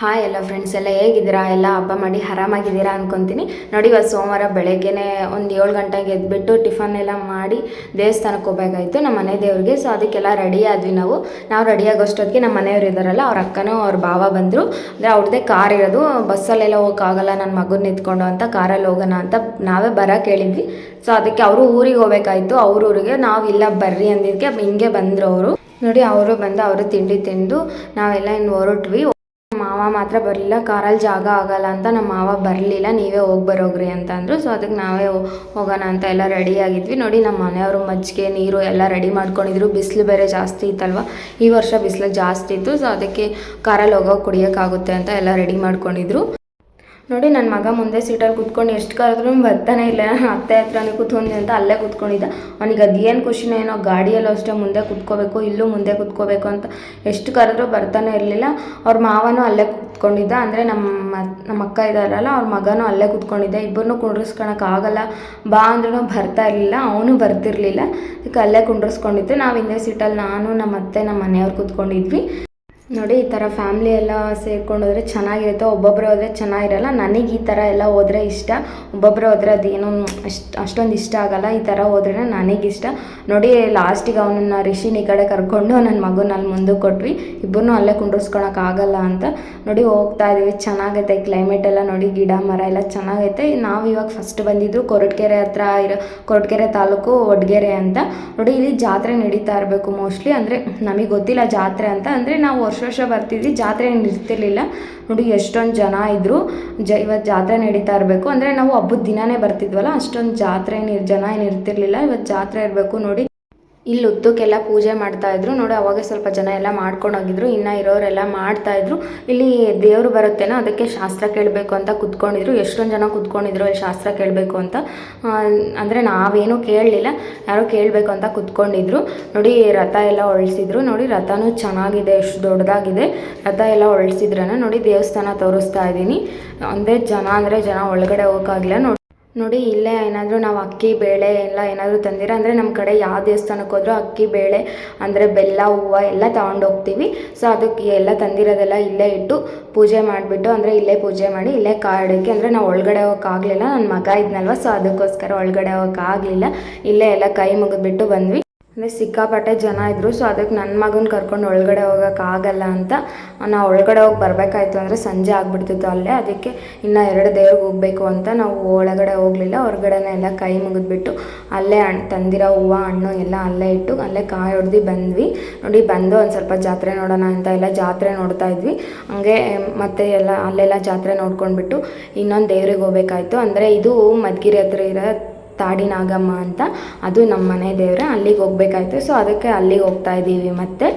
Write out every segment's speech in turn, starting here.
Hi ಎಲ್ಲ friends ಎಲ್ಲ ಹೇಗಿದ್ದೀರಾ? ಎಲ್ಲ ಹಬ್ಬ ಮಾಡಿ ಆರಾಮಾಗಿದ್ದೀರಾ ಅನ್ಕೊಂತೀನಿ. ನೋಡಿ ಇವತ್ತು ಸೋಮವಾರ ಬೆಳಗ್ಗೆನೆ ಒಂದು ಏಳು ಗಂಟೆಗೆ ಎದ್ಬಿಟ್ಟು ಟಿಫನ್ ಎಲ್ಲ ಮಾಡಿ ದೇವಸ್ಥಾನಕ್ಕೆ ಹೋಗ್ಬೇಕಾಯ್ತು. ನಮ್ಮ ಮನೆ ದೇವ್ರಿಗೆ. ಸೊ ಅದಕ್ಕೆಲ್ಲ ರೆಡಿ ಆದ್ವಿ ನಾವು. ನಾವು ರೆಡಿ ಆಗೋಷ್ಟೊತ್ತಿಗೆ ನಮ್ಮ ಮನೆಯವ್ರು ಇದ್ದಾರಲ್ಲ, ಅವ್ರ ಅಕ್ಕನೂ ಅವ್ರ ಭಾವ ಬಂದರು. ಅಂದರೆ ಅವ್ರದ್ದೇ ಕಾರ್ ಇರೋದು. ಬಸ್ಸಲ್ಲೆಲ್ಲ ಹೋಗೋಕ್ಕಾಗಲ್ಲ ನನ್ನ ಮಗನ ನಿಂತ್ಕೊಂಡು ಅಂತ ಕಾರಲ್ಲಿ ಹೋಗೋಣ ಅಂತ ನಾವೇ ಬರೋಕೆ ಹೇಳಿದ್ವಿ ಸೊ ಅದಕ್ಕೆ ಅವರು ಊರಿಗೆ ಹೋಗ್ಬೇಕಾಯ್ತು. ಅವ್ರ ಊರಿಗೆ ನಾವು ಇಲ್ಲ ಬರ್ರಿ ಅಂದಿದ್ದಕ್ಕೆ ಹಿಂಗೆ ಬಂದರು ಅವರು. ನೋಡಿ, ಅವರು ಬಂದು ಅವರು ತಿಂಡಿ ತಿಂದು ನಾವೆಲ್ಲ ಇನ್ನು ಹೊರಟ್ವಿ. ಮಾವ ಮಾತ್ರ ಬರಲಿಲ್ಲ, ಕಾರಲ್ಲಿ ಜಾಗ ಆಗಲ್ಲ ಅಂತ ನಮ್ಮ ಮಾವ ಬರಲಿಲ್ಲ, ನೀವೇ ಹೋಗಿ ಬರೋಗ್ರಿ ಅಂತ ಅಂದರು ಸೊ ಅದಕ್ಕೆ ನಾವೇ ಹೋಗೋಣ ಅಂತ ಎಲ್ಲ ರೆಡಿ ಆಗಿದ್ವಿ. ನೋಡಿ ನಮ್ಮ ಮನೆಯವರು ಮಜ್ಜಿಗೆ, ನೀರು ಎಲ್ಲ ರೆಡಿ ಮಾಡ್ಕೊಂಡಿದ್ರು. ಬಿಸಿಲು ಬೇರೆ ಜಾಸ್ತಿ ಇತ್ತಲ್ವ? ಈ ವರ್ಷ ಬಿಸಿಲು ಜಾಸ್ತಿ ಇತ್ತು. ಸೊ ಅದಕ್ಕೆ ಕಾರಲ್ಲಿ ಹೋಗೋ ಕುಡಿಯೋಕ್ಕಾಗುತ್ತೆ ಅಂತ ಎಲ್ಲ ರೆಡಿ ಮಾಡ್ಕೊಂಡಿದ್ರು. ನೋಡಿ ನನ್ನ ಮಗ ಮುಂದೆ ಸೀಟಲ್ಲಿ ಕುತ್ಕೊಂಡು ಎಷ್ಟು ಕರೆದ್ರೂ ಬರ್ತಾನೆ ಇಲ್ಲ. ಅತ್ತೆ ಹತ್ರನೇ ಕೂತ್ಕೊಂಡು ಅಂತ ಅಲ್ಲೇ ಕೂತ್ಕೊಂಡಿದ್ದ. ಅವನಿಗೆ ಅದೇನು ಖುಷಿನೋ ಏನೋ, ಗಾಡಿಯಲ್ಲೂ ಅಷ್ಟೇ ಮುಂದೆ ಕುತ್ಕೋಬೇಕು, ಇಲ್ಲೂ ಮುಂದೆ ಕುತ್ಕೋಬೇಕು ಅಂತ ಎಷ್ಟು ಕರೆದ್ರೂ ಬರ್ತಾನೆ ಇರಲಿಲ್ಲ. ಅವ್ರ ಮಾವನೂ ಅಲ್ಲೇ ಕೂತ್ಕೊಂಡಿದ್ದ. ಅಂದರೆ ನಮ್ಮ ನಮ್ಮ ಅಕ್ಕ ಇದ್ದಾರಲ್ಲ ಅವ್ರ ಮಗನೂ ಅಲ್ಲೇ ಕುತ್ಕೊಂಡಿದ್ದೆ. ಇಬ್ಬರನ್ನೂ ಕುಂಡ್ರಿಸ್ಕೊಳಕ್ಕಾಗಲ್ಲ ಬಾ ಅಂದ್ರೂ ಬರ್ತಾ ಇರಲಿಲ್ಲ. ಅವನು ಬರ್ತಿರ್ಲಿಲ್ಲ. ಅದಕ್ಕೆ ಅಲ್ಲೇ ಕುಂಡ್ರಿಸ್ಕೊಂಡಿದ್ದು. ನಾವು ಹಿಂದೆ ಸೀಟಲ್ಲಿ ನಾನು ನಮ್ಮ ಅತ್ತೆ ನಮ್ಮ ಮನೆಯವ್ರು ಕೂತ್ಕೊಂಡಿದ್ವಿ. ನೋಡಿ, ಈ ಥರ ಫ್ಯಾಮ್ಲಿ ಎಲ್ಲ ಸೇರ್ಕೊಂಡೋದ್ರೆ ಚೆನ್ನಾಗಿರುತ್ತೆ, ಒಬ್ಬೊಬ್ರು ಹೋದರೆ ಚೆನ್ನಾಗಿರಲ್ಲ. ನನಗೆ ಈ ಥರ ಎಲ್ಲ ಹೋದರೆ ಇಷ್ಟ. ಒಬ್ಬೊಬ್ರು ಹೋದರೆ ಅದೇನೋ ಅಷ್ಟು, ಅಷ್ಟೊಂದು ಇಷ್ಟ ಆಗಲ್ಲ. ಈ ಥರ ಹೋದ್ರೆ ನನಗಿಷ್ಟ ನೋಡಿ ಲಾಸ್ಟಿಗೆ ಅವನನ್ನ ರಿಷಿನ್ ಈ ಕಡೆ ಕರ್ಕೊಂಡು ನನ್ನ ಮಗನ ಅಲ್ಲಿ ಮುಂದಕ್ಕೆ ಕೊಟ್ವಿ. ಇಬ್ಬರನ್ನೂ ಅಲ್ಲೇ ಕುಂಡ್ರಿಸ್ಕೊಳಕ್ಕೆ ಆಗಲ್ಲ ಅಂತ. ನೋಡಿ, ಹೋಗ್ತಾ ಇದ್ದೀವಿ ಚೆನ್ನಾಗೈತೆ ಕ್ಲೈಮೇಟ್ ಎಲ್ಲ ನೋಡಿ, ಗಿಡ, ಮರ ಎಲ್ಲ ಚೆನ್ನಾಗೈತೆ. ನಾವು ಇವಾಗ ಫಸ್ಟ್ ಬಂದಿದ್ದು ಕೊರಟಗೆರೆ ಹತ್ರ ಇರೋ, ಕೊರಟಗೆರೆ ತಾಲೂಕು ಒಡ್ಗೆರೆ ಅಂತ. ನೋಡಿ, ಇಲ್ಲಿ ಜಾತ್ರೆ ನಡೀತಾ ಇರಬೇಕು ಮೋಸ್ಟ್ಲಿ ಅಂದರೆ ನಮಗೆ ಗೊತ್ತಿಲ್ಲ ಜಾತ್ರೆ ಅಂತ. ಅಂದರೆ ನಾವು ವರ್ಷ ಬರ್ತಿದ್ವಿ. ಜಾತ್ರೆ ಏನು ಇರ್ತಿರ್ಲಿಲ್ಲ ನೋಡಿ ಎಷ್ಟೊಂದು ಜನ ಇದ್ದರು ಜ ಇವತ್ತು ಜಾತ್ರೆ ನಡೀತಾ ಇರಬೇಕು. ಅಂದರೆ ನಾವು ಹಬ್ಬದ ದಿನಾನೇ ಬರ್ತಿದ್ವಲ್ಲ, ಅಷ್ಟೊಂದು ಜಾತ್ರೆ ಏನು ಜನ ಏನು ಇರ್ತಿರ್ಲಿಲ್ಲ. ಇವತ್ತು ಜಾತ್ರೆ ಇರಬೇಕು ನೋಡಿ. ಇಲ್ಲಿ ಉದ್ದಕ್ಕೆಲ್ಲ ಪೂಜೆ ಮಾಡ್ತಾ ಇದ್ರು. ನೋಡಿ, ಅವಾಗ ಸ್ವಲ್ಪ ಜನ ಎಲ್ಲ ಮಾಡ್ಕೊಂಡು ಹೋಗಿದ್ರು. ಇನ್ನ ಇರೋರೆಲ್ಲ ಮಾಡ್ತಾ ಇದ್ರು. ಇಲ್ಲಿ ದೇವರು ಬರುತ್ತೇನೋ ಅದಕ್ಕೆ ಶಾಸ್ತ್ರ ಕೇಳಬೇಕು ಅಂತ ಕುತ್ಕೊಂಡಿದ್ರು. ಎಷ್ಟೊಂದು ಜನ ಕುತ್ಕೊಂಡಿದ್ರು ಅಲ್ಲಿ ಶಾಸ್ತ್ರ ಕೇಳಬೇಕು ಅಂತ. ಅಂದ್ರೆ ನಾವೇನು ಕೇಳಲಿಲ್ಲ. ಯಾರೋ ಕೇಳಬೇಕು ಅಂತ ಕುತ್ಕೊಂಡಿದ್ರು. ನೋಡಿ, ರಥ ಎಲ್ಲ ಹೊಳ್ಸಿದ್ರು ನೋಡಿ, ರಥನೂ ಚೆನ್ನಾಗಿದೆ, ಎಷ್ಟು ದೊಡ್ಡದಾಗಿದೆ. ರಥ ಎಲ್ಲ ಹೊಳ್ಸಿದ್ರನ ನೋಡಿ, ದೇವಸ್ಥಾನ ತೋರಿಸ್ತಾ ಇದ್ದೀನಿ. ಒಂದೇ ಜನ ಅಂದ್ರೆ ಜನ ಒಳಗಡೆ ಹೋಗೋಕ್ಕಾಗಿಲ್ಲ ನೋಡಿ ನೋಡಿ, ಇಲ್ಲೇ ಏನಾದರೂ ನಾವು ಅಕ್ಕಿ, ಬೇಳೆ ಎಲ್ಲ ಏನಾದರೂ ತಂದಿರ? ಅಂದರೆ ನಮ್ಮ ಕಡೆ ಯಾವ ದೇವಸ್ಥಾನಕ್ಕೆ ಹೋದರೂ ಅಕ್ಕಿ, ಬೇಳೆ, ಅಂದರೆ ಬೆಲ್ಲ, ಹೂವು ಎಲ್ಲ ತಗೊಂಡು ಹೋಗ್ತೀವಿ. ಸೊ ಅದಕ್ಕೆ ಎಲ್ಲ ತಂದಿರೋದೆಲ್ಲ ಇಲ್ಲೇ ಇಟ್ಟು ಪೂಜೆ ಮಾಡಿಬಿಟ್ಟು, ಅಂದರೆ ಇಲ್ಲೇ ಪೂಜೆ ಮಾಡಿ, ಇಲ್ಲೇ ಕಾಡೋಕ್ಕೆ ಅಂದರೆ ನಾವು ಒಳಗಡೆ ಹೋಗೋಕ್ಕಾಗಲಿಲ್ಲ ನನ್ನ ಮಗ ಇದ್ನಲ್ವ ಸೊ ಅದಕ್ಕೋಸ್ಕರ ಒಳಗಡೆ ಹೋಗೋಕ್ಕಾಗಲಿಲ್ಲ ಇಲ್ಲೇ ಎಲ್ಲ ಕೈ ಮುಗಿದ್ಬಿಟ್ಟು ಬಂದ್ವಿ. ಅಂದರೆ ಸಿಕ್ಕಾಪಟ್ಟೆ ಜನ ಇದ್ದರು ಸೊ ಅದಕ್ಕೆ ನನ್ನ ಮಗನ ಕರ್ಕೊಂಡು ಒಳಗಡೆ ಹೋಗೋಕ್ಕಾಗಲ್ಲ ಅಂತ ನಾವು ಒಳಗಡೆ ಹೋಗಿ ಬರಬೇಕಾಯ್ತು ಅಂದರೆ ಸಂಜೆ ಆಗಿಬಿಡ್ತಿತ್ತು ಅಲ್ಲೇ. ಅದಕ್ಕೆ ಇನ್ನು ಎರಡು ದೇವ್ರಿಗೆ ಹೋಗಬೇಕು ಅಂತ ನಾವು ಒಳಗಡೆ ಹೋಗಲಿಲ್ಲ, ಹೊರಗಡೆನೇ ಎಲ್ಲ ಕೈ ಮುಗಿದ್ಬಿಟ್ಟು ಅಲ್ಲೇ ಹಣ್ಣು ತಂದಿರೋ ಹೂವು, ಹಣ್ಣು ಎಲ್ಲ ಅಲ್ಲೇ ಇಟ್ಟು ಅಲ್ಲೇ ಕಾಯಿ ಹೊಡೆದು ಬಂದ್ವಿ. ನೋಡಿ ಬಂದು ಒಂದು ಸ್ವಲ್ಪ ಜಾತ್ರೆ ನೋಡೋಣ ಅಂತ ಎಲ್ಲ ಜಾತ್ರೆ ನೋಡ್ತಾ ಇದ್ವಿ. ಹಂಗೆ ಮತ್ತೆ ಎಲ್ಲ ಅಲ್ಲೆಲ್ಲ ಜಾತ್ರೆ ನೋಡ್ಕೊಂಡ್ಬಿಟ್ಟು ಇನ್ನೊಂದು ದೇವ್ರಿಗೆ ಹೋಗ್ಬೇಕಾಯ್ತು. ಅಂದರೆ ಇದು ಮದ್ಗಿರಿ ಹತ್ರ ಇರೋ ತಾಡಿ ನಾಗಮ್ಮ ಅಂತ. ಅದು ನಮ್ಮ ಮನೆ ದೇವ್ರೆ, ಅಲ್ಲಿಗೆ ಹೋಗ್ಬೇಕಾಯ್ತು. ಸೊ ಅದಕ್ಕೆ ಅಲ್ಲಿಗೆ ಹೋಗ್ತಾ ಇದ್ದೀವಿ ಮತ್ತೆ.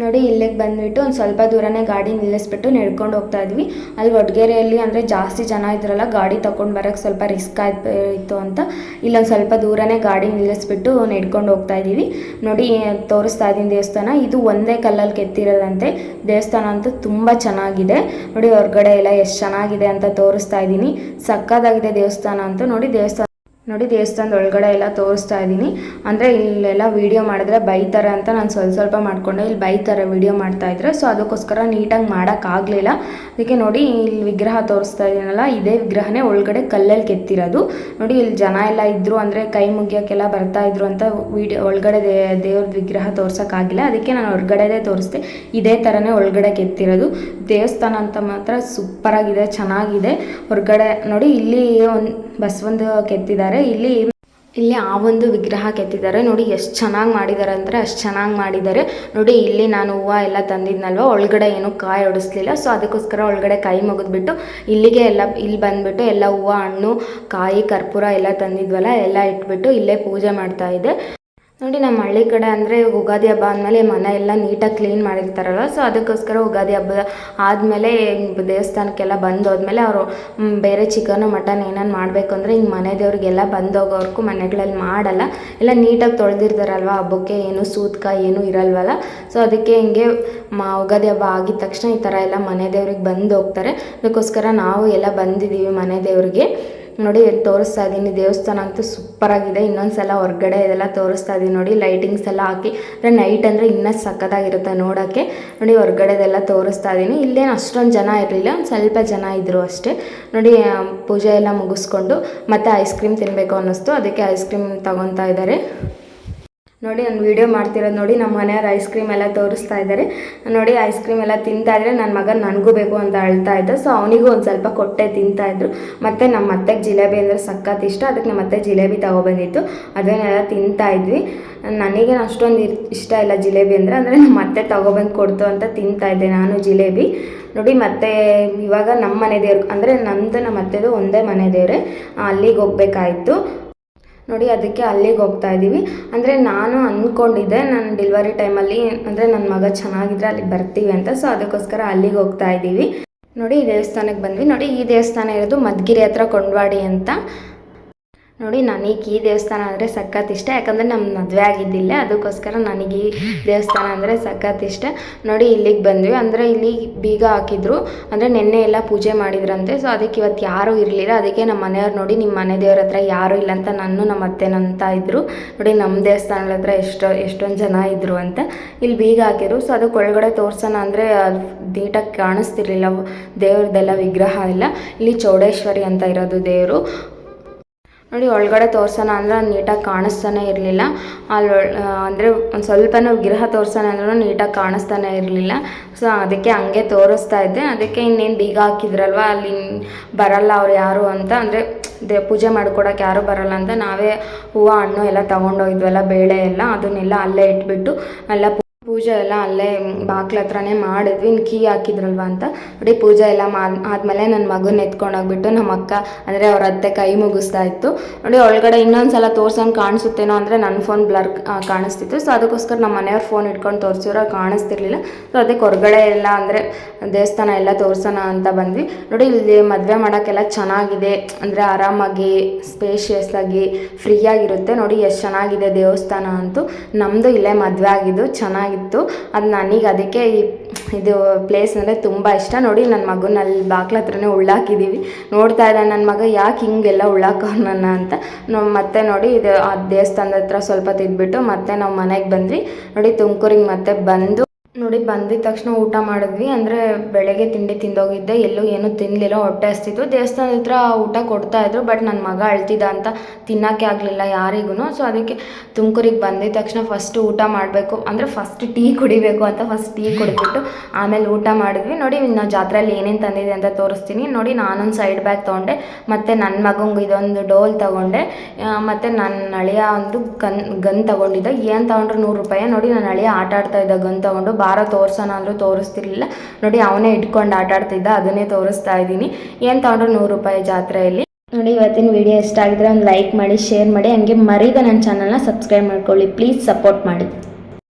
ನೋಡಿ, ಇಲ್ಲಿಗೆ ಬಂದುಬಿಟ್ಟು ಒಂದು ಸ್ವಲ್ಪ ದೂರನೇ ಗಾಡಿ ನಿಲ್ಲಿಸ್ಬಿಟ್ಟು ನಡ್ಕೊಂಡು ಹೋಗ್ತಾ ಇದ್ವಿ. ಅಲ್ಲಿ ಒಡ್ಗೆರೆಯಲ್ಲಿ ಅಂದರೆ ಜಾಸ್ತಿ ಜನ ಇದ್ರಲ್ಲ, ಗಾಡಿ ತಗೊಂಡು ಬರೋಕ್ಕೆ ಸ್ವಲ್ಪ ರಿಸ್ಕ್ ಆಯ್ತು ಅಂತ. ಇಲ್ಲೊಂದು ಸ್ವಲ್ಪ ದೂರನೇ ಗಾಡಿ ನಿಲ್ಲಿಸ್ಬಿಟ್ಟು ನಡ್ಕೊಂಡು ಹೋಗ್ತಾ ಇದ್ದೀವಿ. ನೋಡಿ ತೋರಿಸ್ತಾ ಇದ್ದೀನಿ ದೇವಸ್ಥಾನ. ಇದು ಒಂದೇ ಕಲ್ಲಲ್ಲಿ ಕೆತ್ತಿರೋದಂತೆ. ದೇವಸ್ಥಾನ ಅಂತೂ ತುಂಬ ಚೆನ್ನಾಗಿದೆ. ನೋಡಿ, ಹೊರಗಡೆ ಎಲ್ಲ ಎಷ್ಟು ಚೆನ್ನಾಗಿದೆ ಅಂತ ತೋರಿಸ್ತಾ ಇದ್ದೀನಿ. ಸಕ್ಕತ್ತಾಗಿದೆ ದೇವಸ್ಥಾನ ಅಂತ. ನೋಡಿ, ದೇವಸ್ಥಾನ ನೋಡಿ ದೇವಸ್ಥಾನದ ಒಳಗಡೆ ಎಲ್ಲ ತೋರಿಸ್ತಾ ಇದ್ದೀನಿ. ಅಂದರೆ ಇಲ್ಲೆಲ್ಲ ವೀಡಿಯೋ ಮಾಡಿದ್ರೆ ಬೈತಾರೆ ಅಂತ ನಾನು ಸ್ವಲ್ಪ ಸ್ವಲ್ಪ ಮಾಡಿಕೊಂಡೆ. ಇಲ್ಲಿ ಬೈತಾರೆ ವೀಡಿಯೋ ಮಾಡ್ತಾ ಇದ್ರೆ. ಸೊ ಅದಕ್ಕೋಸ್ಕರ ನೀಟಾಗಿ ಮಾಡೋಕ್ಕಾಗಲಿಲ್ಲ ಅದಕ್ಕೆ ನೋಡಿ ಇಲ್ಲಿ ವಿಗ್ರಹ ತೋರಿಸ್ತಾ ಇದ್ದೀನಲ್ಲ ಇದೇ ವಿಗ್ರಹನೇ ಒಳಗಡೆ ಕಲ್ಲಲ್ಲಿ ಕೆತ್ತಿರೋದು. ನೋಡಿ ಇಲ್ಲಿ ಜನ ಎಲ್ಲ ಇದ್ದರು ಅಂದರೆ ಕೈ ಮುಗಿಯೋಕ್ಕೆಲ್ಲ ಬರ್ತಾ ಇದ್ರು ಅಂತ ವೀಡಿಯೋ ಒಳಗಡೆ ದೇವ್ರದ್ದು ವಿಗ್ರಹ ತೋರ್ಸೋಕ್ಕಾಗಿಲ್ಲ ಅದಕ್ಕೆ ನಾನು ಹೊರಗಡೆದೇ ತೋರಿಸ್ದೆ. ಇದೇ ಥರನೇ ಒಳಗಡೆ ಕೆತ್ತಿರೋದು. ದೇವಸ್ಥಾನ ಅಂತ ಮಾತ್ರ ಸೂಪರಾಗಿದೆ, ಚೆನ್ನಾಗಿದೆ. ಹೊರಗಡೆ ನೋಡಿ ಇಲ್ಲಿ ಒಂದು ಬಸವಂದು ಕೆತ್ತಿದ್ದಾರೆ. ಇಲ್ಲಿ ಇಲ್ಲಿ ಆ ಒಂದು ವಿಗ್ರಹ ಕೆತ್ತಿದ್ದಾರೆ. ನೋಡಿ ಎಷ್ಟು ಚೆನ್ನಾಗಿ ಮಾಡಿದ್ದಾರೆ ಅಂದರೆ ಅಷ್ಟು ಚೆನ್ನಾಗಿ ಮಾಡಿದ್ದಾರೆ. ನೋಡಿ ಇಲ್ಲಿ ನಾನು ಹೂವು ಎಲ್ಲ ತಂದಿದ್ನಲ್ವ? ಒಳಗಡೆ ಏನು ಕಾಯಿ ಹೊಡಿಸ್ಲಿಲ್ಲ ಸೊ ಅದಕ್ಕೋಸ್ಕರ ಒಳಗಡೆ ಕೈ ಮುಗಿದ್ಬಿಟ್ಟು ಇಲ್ಲಿಗೆ ಎಲ್ಲ ಇಲ್ಲಿ ಬಂದುಬಿಟ್ಟು ಎಲ್ಲ ಹೂವು, ಹಣ್ಣು, ಕಾಯಿ, ಕರ್ಪೂರ ಎಲ್ಲ ತಂದಿದ್ವಲ್ಲ? ಎಲ್ಲ ಇಟ್ಬಿಟ್ಟು ಇಲ್ಲೇ ಪೂಜೆ ಮಾಡ್ತಾ ಇದ್ದೆ. ನೋಡಿ, ನಮ್ಮ ಹಳ್ಳಿ ಕಡೆ ಅಂದರೆ ಯುಗಾದಿ ಹಬ್ಬ ಅಂದಮೇಲೆ ಮನೆ ಎಲ್ಲ ನೀಟಾಗಿ ಕ್ಲೀನ್ ಮಾಡಿರ್ತಾರಲ್ಲ, ಸೊ ಅದಕ್ಕೋಸ್ಕರ ಯುಗಾದಿ ಹಬ್ಬ ಆದಮೇಲೆ ದೇವಸ್ಥಾನಕ್ಕೆಲ್ಲ ಬಂದು ಹೋದ್ಮೇಲೆ ಅವರು ಬೇರೆ ಚಿಕನು, ಮಟನ್ ಏನೇನು ಮಾಡಬೇಕು ಅಂದರೆ ಹಿಂಗೆ ಮನೆ ದೇವ್ರಿಗೆಲ್ಲ ಬಂದೋಗೋರ್ಗೂ ಮನೆಗಳಲ್ಲಿ ಮಾಡಲ್ಲ. ಎಲ್ಲ ನೀಟಾಗಿ ತೊಳೆದಿರ್ತಾರಲ್ವ, ಹಬ್ಬಕ್ಕೆ ಏನು ಸೂತ್ಕ ಏನೂ ಇರಲ್ವಲ್ಲ. ಸೊ ಅದಕ್ಕೆ ಹಿಂಗೆ ಮಾ, ಯುಗಾದಿ ಹಬ್ಬ ಆಗಿದ ತಕ್ಷಣ ಈ ಥರ ಎಲ್ಲ ಮನೆ ದೇವ್ರಿಗೆ ಬಂದು ಹೋಗ್ತಾರೆ ಅದಕ್ಕೋಸ್ಕರ ನಾವು ಎಲ್ಲ ಬಂದಿದ್ದೀವಿ ಮನೆ ದೇವ್ರಿಗೆ. ನೋಡಿ, ತೋರಿಸ್ತಾ ಇದ್ದೀನಿ ದೇವಸ್ಥಾನ ಅಂತೂ ಸೂಪರಾಗಿದೆ ಇನ್ನೊಂದ್ಸಲ ಹೊರಗಡೆ ಇದೆಲ್ಲ ತೋರಿಸ್ತಾ ಇದ್ದೀನಿ ನೋಡಿ ಲೈಟಿಂಗ್ಸ್ ಎಲ್ಲ ಹಾಕಿ. ಅಂದರೆ ನೈಟ್ ಅಂದರೆ ಇನ್ನೂ ಸಕ್ಕತ್ತಾಗಿರುತ್ತೆ ನೋಡೋಕ್ಕೆ ನೋಡಿ ಹೊರಗಡೆದೆಲ್ಲ ತೋರಿಸ್ತಾ ಇದ್ದೀನಿ ಇಲ್ಲೇನು ಅಷ್ಟೊಂದು ಜನ ಇರಲಿಲ್ಲ. ಒಂದು ಸ್ವಲ್ಪ ಜನ ಇದ್ದರು ಅಷ್ಟೇ. ನೋಡಿ ಪೂಜೆ ಎಲ್ಲ ಮುಗಿಸ್ಕೊಂಡು ಮತ್ತೆ ಐಸ್ ಕ್ರೀಮ್ ತಿನ್ನಬೇಕು ಅನ್ನಿಸ್ತು. ಅದಕ್ಕೆ ಐಸ್ ಕ್ರೀಮ್ ತಗೊತಾ ಇದ್ದಾರೆ. ನೋಡಿ, ನಾನು ವೀಡಿಯೋ ಮಾಡ್ತಿರೋದು ನೋಡಿ ನಮ್ಮ ಮನೆಯವ್ರು ಐಸ್ ಕ್ರೀಮ್ ಎಲ್ಲ ತೋರಿಸ್ತಾ ಇದ್ದಾರೆ ನೋಡಿ ಐಸ್ ಕ್ರೀಮ್ ಎಲ್ಲ ತಿಂತಾ ಇದ್ರೆ ನನ್ನ ಮಗ ನನಗೂ ಬೇಕು ಅಂತ ಅಳ್ತಾ ಇದ್ದ. ಸೊ ಅವನಿಗೂ ಒಂದು ಸ್ವಲ್ಪ ಕೊಟ್ಟೆ ತಿಂತಾ ಇದ್ರು. ಮತ್ತು ನಮ್ಮ ಅತ್ತೆಗೆ ಜಿಲೇಬಿ ಅಂದರೆ ಸಖತ್ ಇಷ್ಟ. ಅದಕ್ಕೆ ನಮ್ಮ ಅತ್ತೆ ಜಿಲೇಬಿ ತಗೊಬಂದಿತ್ತು. ಅದನ್ನೆಲ್ಲ ತಿಂತಾ ಇದ್ವಿ. ನನಗೆ ಅಷ್ಟೊಂದು ಇಷ್ಟ ಇಲ್ಲ ಜಿಲೇಬಿ ಅಂದರೆ. ಅಂದರೆ ನಮ್ಮ ಅತ್ತೆ ತಗೊಬಂದು ಕೊಡ್ತು ಅಂತ ತಿಂತಾ ಇದ್ದೆ ನಾನು ಜಿಲೇಬಿ. ನೋಡಿ, ಮತ್ತೆ ಇವಾಗ ನಮ್ಮ ಮನೆ ದೇವ್ರು ಅಂದರೆ ನಂದು ನಮ್ಮ ಅತ್ತೆದು ಒಂದೇ ಮನೆ ದೇವ್ರೆ. ಅಲ್ಲಿಗೆ ಹೋಗ್ಬೇಕಾಯ್ತು. ನೋಡಿ, ಅದಕ್ಕೆ ಅಲ್ಲಿಗೆ ಹೋಗ್ತಾ ಇದ್ದೀವಿ. ಅಂದರೆ ನಾನು ಅಂದ್ಕೊಂಡಿದ್ದೆ ನನ್ನ ಡೆಲಿವರಿ ಟೈಮಲ್ಲಿ ಅಂದರೆ ನನ್ನ ಮಗ ಚೆನ್ನಾಗಿದ್ರೆ ಅಲ್ಲಿಗೆ ಬರ್ತೀವಿ ಅಂತ. ಸೊ ಅದಕ್ಕೋಸ್ಕರ ಅಲ್ಲಿಗೆ ಹೋಗ್ತಾ ಇದ್ದೀವಿ. ನೋಡಿ, ಈ ದೇವಸ್ಥಾನಕ್ಕೆ ಬಂದ್ವಿ. ನೋಡಿ, ಈ ದೇವಸ್ಥಾನ ಇರೋದು ಮದ್ಗಿರಿ ಹತ್ರ ಕೊಂಡವಾಡಿ ಅಂತ. ನೋಡಿ, ನನಗೆ ಈ ದೇವಸ್ಥಾನ ಅಂದರೆ ಸಖತ್ ಇಷ್ಟ. ಯಾಕಂದರೆ ನಮ್ಮ ಮದುವೆ ಆಗಿದ್ದಿಲ್ಲ ಅದಕ್ಕೋಸ್ಕರ ನನಗೆ ಈ ದೇವಸ್ಥಾನ ಅಂದರೆ ಸಖತ್ ಇಷ್ಟ. ನೋಡಿ, ಇಲ್ಲಿಗೆ ಬಂದ್ವಿ. ಅಂದರೆ ಇಲ್ಲಿ ಬೀಗ ಹಾಕಿದ್ರು. ಅಂದರೆ ನಿನ್ನೆ ಎಲ್ಲ ಪೂಜೆ ಮಾಡಿದ್ರಂತೆ. ಸೊ ಅದಕ್ಕೆ ಇವತ್ತು ಯಾರೂ ಇರಲಿಲ್ಲ. ಅದಕ್ಕೆ ನಮ್ಮ ಮನೆಯವ್ರು ನೋಡಿ ನಿಮ್ಮ ಮನೆ ದೇವ್ರ ಹತ್ರ ಯಾರೂ ಇಲ್ಲ ಅಂತ ನಾನು ನಮ್ಮ ಅತ್ತೆನಂತ ಇದ್ದರು ನೋಡಿ ನಮ್ಮ ದೇವಸ್ಥಾನಗಳ ಹತ್ರ ಎಷ್ಟೋ, ಎಷ್ಟೊಂದು ಜನ ಇದ್ದರು ಅಂತ. ಇಲ್ಲಿ ಬೀಗ ಹಾಕಿದ್ರು. ಸೊ ಅದಕ್ಕೆ ಒಳಗಡೆ ತೋರ್ಸೋಣ ಅಂದರೆ ನೀಟಾಗಿ ಕಾಣಿಸ್ತಿರ್ಲಿಲ್ಲ. ದೇವ್ರದ್ದೆಲ್ಲ ವಿಗ್ರಹ ಎಲ್ಲ. ಇಲ್ಲಿ ಚೌಡೇಶ್ವರಿ ಅಂತ ಇರೋದು ದೇವರು. ನೋಡಿ, ಒಳಗಡೆ ತೋರ್ಸೋಣ ಅಂದ್ರೆ ನೀಟಾಗಿ ಕಾಣಿಸ್ತಾನೆ ಇರಲಿಲ್ಲ. ಅಲ್ಲಿ ಅಂದರೆ ಒಂದು ಸ್ವಲ್ಪನೂ ಗೃಹ ತೋರ್ಸೋಣ ಅಂದ್ರೂ ನೀಟಾಗಿ ಕಾಣಿಸ್ತಾನೆ ಇರಲಿಲ್ಲ. ಸೊ ಅದಕ್ಕೆ ಹಂಗೆ ತೋರಿಸ್ತಾ ಇದ್ದೆ. ಅದಕ್ಕೆ ಇನ್ನೇನು ಬೀಗ ಹಾಕಿದ್ರಲ್ವ, ಅಲ್ಲಿ ಬರಲ್ಲ ಅವ್ರು ಯಾರು ಅಂತ. ಅಂದರೆ, ದೇ, ಪೂಜೆ ಮಾಡ್ಕೊಡೋಕೆ ಯಾರೂ ಬರಲ್ಲ ಅಂತ. ನಾವೇ ಹೂವು, ಹಣ್ಣು ಎಲ್ಲ ತೊಗೊಂಡೋಗಿದ್ವಲ್ಲ, ಬೇಳೆ ಎಲ್ಲ, ಅದನ್ನೆಲ್ಲ ಅಲ್ಲೇ ಇಟ್ಬಿಟ್ಟು, ಎಲ್ಲ ಪೂಜೆ ಎಲ್ಲ ಅಲ್ಲೇ ಬಾಗ್ಲ ಹತ್ರನೇ ಮಾಡಿದ್ವಿ ಇನ್ನು ಕೀ ಹಾಕಿದ್ರಲ್ವ ಅಂತ. ನೋಡಿ ಪೂಜೆ ಎಲ್ಲ ಮಾಡ್ ಆದಮೇಲೆ ನನ್ನ ಮಗನ ಎತ್ಕೊಂಡೋಗ್ಬಿಟ್ಟು ನಮ್ಮ ಅಕ್ಕ ಅಂದರೆ ಅವ್ರ ಅತ್ತೆ ಕೈ ಮುಗಿಸ್ತಾ ಇತ್ತು. ನೋಡಿ, ಒಳಗಡೆ ಇನ್ನೊಂದ್ಸಲ ತೋರ್ಸಂಗೆ ಕಾಣಿಸುತ್ತೇನೋ ಅಂದರೆ ನನ್ನ ಫೋನ್ ಬ್ಲರ್ ಕಾಣಿಸ್ತಿತ್ತು. ಸೊ ಅದಕ್ಕೋಸ್ಕರ ನಮ್ಮ ಮನೆಯವ್ರ ಫೋನ್ ಇಟ್ಕೊಂಡು ತೋರಿಸಿರೋ ಕಾಣಿಸ್ತಿರ್ಲಿಲ್ಲ. ಸೊ ಅದಕ್ಕೆ ಹೊರಗಡೆ ಎಲ್ಲ ಅಂದರೆ ದೇವಸ್ಥಾನ ಎಲ್ಲ ತೋರ್ಸೋಣ ಅಂತ ಬಂದ್ವಿ. ನೋಡಿ, ಇಲ್ಲಿ ಮದುವೆ ಮಾಡೋಕ್ಕೆಲ್ಲ ಚೆನ್ನಾಗಿದೆ. ಅಂದರೆ ಆರಾಮಾಗಿ ಸ್ಪೇಷಿಯಸ್ ಆಗಿ ಫ್ರೀಯಾಗಿರುತ್ತೆ ನೋಡಿ, ಎಷ್ಟು ಚೆನ್ನಾಗಿದೆ ದೇವಸ್ಥಾನ ಅಂತೂ. ನಮ್ಮದು ಇಲ್ಲೇ ಮದುವೆ ಆಗಿದ್ದು ಚೆನ್ನಾಗಿತ್ತು ಅದು ನನಗೆ ಅದಕ್ಕೆ ಈ ಇದು ಪ್ಲೇಸ್ ಅಂದರೆ ತುಂಬ ಇಷ್ಟ. ನೋಡಿ ನನ್ನ ಮಗನ ಅಲ್ಲಿ ಬಾಗ್ಲ ಹತ್ರನೇ ಉಳ್ಳಾಕಿದ್ದೀವಿ ನೋಡ್ತಾ ಇದ್ದ ನನ್ನ ಮಗ, ಯಾಕೆ ಹಿಂಗೆಲ್ಲ ಉಳ್ಳಾಕ ನನ್ನ ಅಂತ. ನಾವು ಮತ್ತೆ ನೋಡಿ ಇದು ಆ ದೇವಸ್ಥಾನದ ಹತ್ರ ಸ್ವಲ್ಪ ತಿದ್ಬಿಟ್ಟು ಮತ್ತೆ ನಾವು ಮನೆಗೆ ಬಂದ್ವಿ. ನೋಡಿ ತುಮಕೂರಿಗೆ ಮತ್ತೆ ಬಂದು ನೋಡಿ, ಬಂದಿದ ತಕ್ಷಣ ಊಟ ಮಾಡಿದ್ವಿ. ಅಂದರೆ ಬೆಳಗ್ಗೆ ತಿಂಡಿ ತಿಂದೋಗಿದ್ದೆ. ಎಲ್ಲೂ ಏನೂ ತಿನ್ನಲಿಲ್ಲ ಹೊಟ್ಟೆ ಹಸ್ತಿತ್ತು. ದೇವಸ್ಥಾನದ ಹತ್ರ ಊಟ ಕೊಡ್ತಾ ಇದ್ರು, ಬಟ್ ನನ್ನ ಮಗ ಅಳ್ತಿದ್ದ ಅಂತ ತಿನ್ನೋಕ್ಕೆ ಆಗಲಿಲ್ಲ ಯಾರಿಗೂ ಸೊ ಅದಕ್ಕೆ ತುಮಕೂರಿಗೆ ಬಂದಿದ ತಕ್ಷಣ ಫಸ್ಟ್ ಊಟ ಮಾಡಬೇಕು. ಅಂದರೆ ಫಸ್ಟ್ ಟೀ ಕುಡಿಬೇಕು ಅಂತ ಫಸ್ಟ್ ಟೀ ಕುಡಿದ್ಬಿಟ್ಟು ಆಮೇಲೆ ಊಟ ಮಾಡಿದ್ವಿ. ನೋಡಿ ನಾವು ಜಾತ್ರೆಯಲ್ಲಿ ಏನೇನು ತಂದಿದೆ ಅಂತ ತೋರಿಸ್ತೀನಿ. ನೋಡಿ, ನಾನೊಂದು ಸೈಡ್ ಬ್ಯಾಗ್ ತೊಗೊಂಡೆ. ಮತ್ತು ನನ್ನ ಮಗಂಗೆ ಇದೊಂದು ಡೋಲ್ ತೊಗೊಂಡೆ. ಮತ್ತು ನನ್ನ ಅಳಿಯ ಒಂದು ಗನ್ ಗನ್ ತೊಗೊಂಡಿದ್ದೆ. ಏನು ತೊಗೊಂಡ್ರು ನೂರು ರೂಪಾಯಿ. ನೋಡಿ ನನ್ನ ಅಳಿಯ ಆಟ ಆಡ್ತಾ ಇದ್ದ ಗನ್ ತೊಗೊಂಡು ಬಾರ ತೋರ್ಸೋಣ ಅಂದರೂ ತೋರಿಸ್ತಿರ್ಲಿಲ್ಲ. ನೋಡಿ, ಅವನೇ ಇಟ್ಕೊಂಡು ಆಟ ಆಡ್ತಿದ್ದ, ಅದನ್ನೇ ತೋರಿಸ್ತಾ ಇದ್ದೀನಿ. ಏನು ತೊಗೊಂಡ್ರು ನೂರು ರೂಪಾಯಿ ಜಾತ್ರೆಯಲ್ಲಿ? ನೋಡಿ, ಇವತ್ತಿನ ವಿಡಿಯೋ ಇಷ್ಟ ಆಗಿದ್ರೆ ಒಂದು ಲೈಕ್ ಮಾಡಿ ಶೇರ್ ಮಾಡಿ. ಹಂಗೆ ಮರೀದ ನನ್ನ ಚಾನಲ್ನ ಸಬ್ಸ್ಕ್ರೈಬ್ ಮಾಡ್ಕೊಳ್ಳಿ. ಪ್ಲೀಸ್ ಸಪೋರ್ಟ್ ಮಾಡಿ.